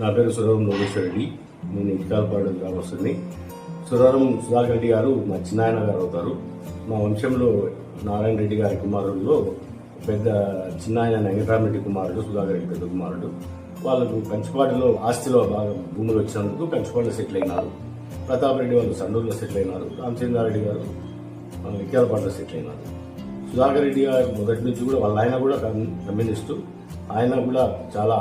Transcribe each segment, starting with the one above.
నా పేరు సురవరం లోకేశ్వర రెడ్డి. నేను ఇటుకాలపాడు గ్రామస్తుని సురవరం సుధాకర్ రెడ్డి గారు మా చిన్నాయన గారు అవుతారు. మా వంశంలో నారాయణ రెడ్డి గారి కుమారుల్లో పెద్ద చిన్నాయన వెంకటరామరెడ్డి కుమారుడు సుధాకర్ రెడ్డి పెద్ద కుమారుడు. వాళ్ళకు కంచుపాటిలో ఆస్తిలో బాగా భూములు వచ్చినందుకు కంచుపాటిలో సెటిల్ అయినారు. ప్రతాప్ రెడ్డి వాళ్ళు సండూరులో సెటిల్ అయినారు. రామచంద్రారెడ్డి గారు ఇక్యాలపాటలో సెటిల్ అయినారు. సుధాకర్ రెడ్డి గారు మొదటి నుంచి కూడా వాళ్ళ ఆయన కూడా కమ్యూ- కమ్యూనిస్టు. ఆయన కూడా చాలా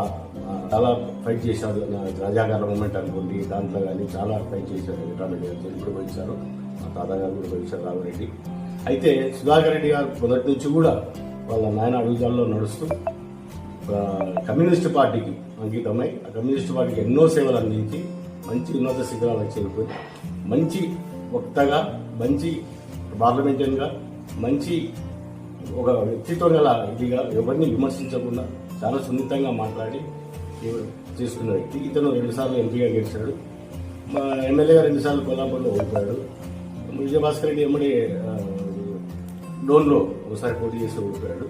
చాలా ఫైట్ చేశారు. రాజాగార మూమెంట్ అనుకోండి దాంట్లో కానీ చాలా ఫైట్ చేశారు. వెంకటరామరెడ్డి గారు జైలు కూడా పోయించారు మా తాతగారు కూడా పోయించారు రామరెడ్డి అయితే సుధాకర్ రెడ్డి గారు మొదటి నుంచి కూడా వాళ్ళ నాయన అడుగుదాల్లో నడుస్తూ కమ్యూనిస్ట్ పార్టీకి అంకితమై ఆ కమ్యూనిస్ట్ పార్టీకి ఎన్నో సేవలు అందించి మంచి ఉన్నత శిఖరాలకు చేరుకొని మంచి వక్తగా మంచి పార్లమెంటరీగా మంచి ఒక వ్యక్తితో గల ఇదిగా ఎవరిని విమర్శించకుండా చాలా సున్నితంగా మాట్లాడి చేసుకున్న వ్యక్తి. ఇతను రెండుసార్లు ఎంపీగా గెలిచాడు. మా ఎమ్మెల్యేగా రెండుసార్లు కొల్లాపూర్లో ఓడిపోయాడు. విజయభాస్కర్ రెడ్డి ఎమ్మడి లోన్లో ఒకసారి పోటీ చేసి ఓడిపోయాడు.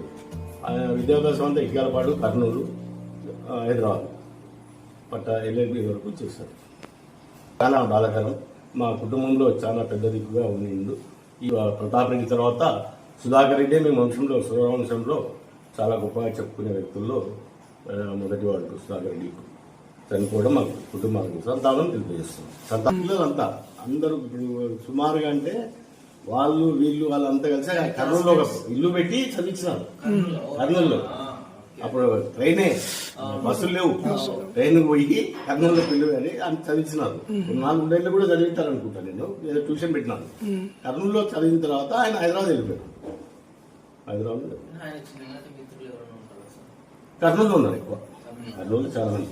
ఆయన విద్యాభ్యాసం అంతా ఇగ్గాలపాడు కర్నూలు హైదరాబాద్ పట్ట ఎల్ఎల్బి వరకు చేశారు. చాలా బాధాకరం. మా కుటుంబంలో చాలా పెద్ద దిక్కుగా ఉండిండు ఈ ప్రతాప్ రెడ్డి తర్వాత సుధాకర్ రెడ్డి మేము వంశంలో సూర్యవంశంలో చాలా గొప్పగా చెప్పుకునే వ్యక్తుల్లో ఆ, మొదటివాడు సుధాకర్ రెడ్డి. చనిపోవడం మా కుటుంబానికి సంతానం తెలియజేస్తున్నాం సంతానం పిల్లలంతా అందరూ ఇప్పుడు సుమారుగా అంటే వాళ్ళు వీళ్ళు వాళ్ళంతా కలిసి కర్నూలులో ఇల్లు పెట్టి చదివించినారు. కర్నూలులో. అప్పుడు ట్రైనే బస్సులు లేవు. ట్రైన్ పోయి కర్నూలులో పిల్లలు అని అని చదివించినారు. నాలుగు డేళ్ళు కూడా చదివింటారు అనుకుంటా నేను. ఏదో ట్యూషన్ పెట్టినాను కర్నూలులో చదివిన తర్వాత ఆయన హైదరాబాద్ వెళ్ళిపోయారు హైదరాబాద్ కర్నూలులో ఉన్నారు ఎక్కువ. కర్నూలు చాలా మంది.